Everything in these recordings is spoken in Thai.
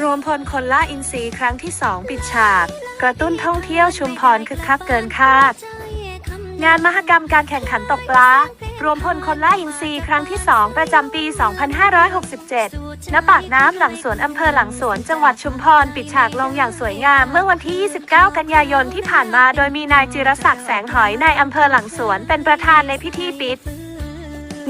รวมพลคนล่าอินทรีครั้งที่ 2 ปิดฉาก กระตุ้นท่องเที่ยวชุมพรคึกคักเกินคาด งานมหกรรมการแข่งขันตกปลา รวมพลคนล่าอินทรีครั้งที่ 2 ประจำปี 2567 ณ ปากน้ำหลังสวนอำเภอหลังสวนจังหวัดชุมพรปิดฉากลงอย่างสวยงามเมื่อวันที่ 29 กันยายนที่ผ่านมา โดยมีนายจิรศักดิ์แสงหอยนายอำเภอหลังสวนเป็นประธานในพิธีปิด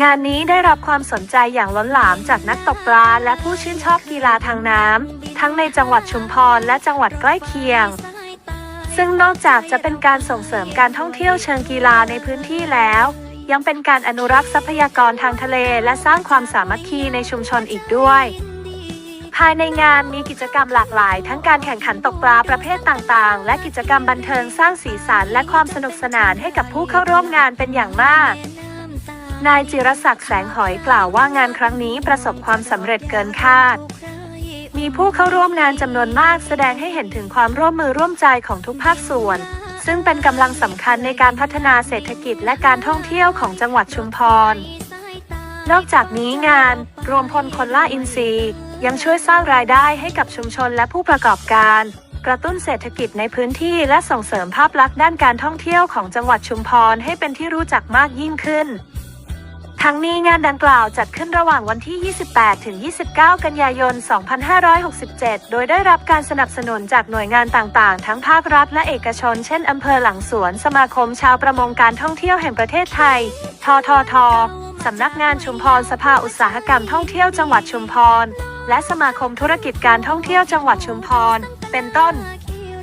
งานนี้ได้รับความสนใจอย่างล้นหลามจากนักตกปลาและผู้ชื่นชอบกีฬาทางน้ำ ทั้งในจังหวัดชุมพรและจังหวัดใกล้เคียง ซึ่งนอกจากจะเป็นการส่งเสริมการท่องเที่ยวเชิงกีฬาในพื้นที่แล้ว ยังเป็นการอนุรักษ์ทรัพยากรทางทะเลและสร้างความสามัคคีในชุมชนอีกด้วยภายในงานมีกิจกรรมหลากหลาย ทั้งการแข่งขันตกปลาประเภทต่างๆ และกิจกรรมบันเทิงสร้างสีสันและความสนุกสนานให้กับผู้เข้าร่วมงานเป็นอย่างมาก นายจิรศักดิ์แสงหอยกล่าวว่างานครั้งนี้ประสบความสำเร็จเกินคาด มีผู้เข้าร่วมงานจำนวนมากแสดงให้เห็นถึงความร่วมมือร่วมใจของทุกภาคส่วน ซึ่งเป็นกำลังสำคัญในการพัฒนาเศรษฐกิจและการท่องเที่ยวของจังหวัดชุมพร นอกจากนี้งาน รวมพลคนล่าอินทรีย์ ยังช่วยสร้างรายได้ให้กับชุมชนและผู้ประกอบการ กระตุ้นเศรษฐกิจในพื้นที่และส่งเสริมภาพลักษณ์ด้านการท่องเที่ยวของจังหวัดชุมพรให้เป็นที่รู้จักมากยิ่งขึ้น ทั้งนี้งานดังกล่าวจัดขึ้นระหว่างวันที่ 28 ถึง 29 กันยายน 2567 โดยได้รับการสนับสนุนจากหน่วยงานต่างๆ ทั้งภาครัฐและเอกชน เช่นอำเภอหลังสวน สมาคมชาวประมงการท่องเที่ยวแห่งประเทศไทย ททท สำนักงานชุมพรสภาอุตสาหกรรมท่องเที่ยวจังหวัดชุมพร และสมาคมธุรกิจการท่องเที่ยวจังหวัดชุมพร เป็นต้น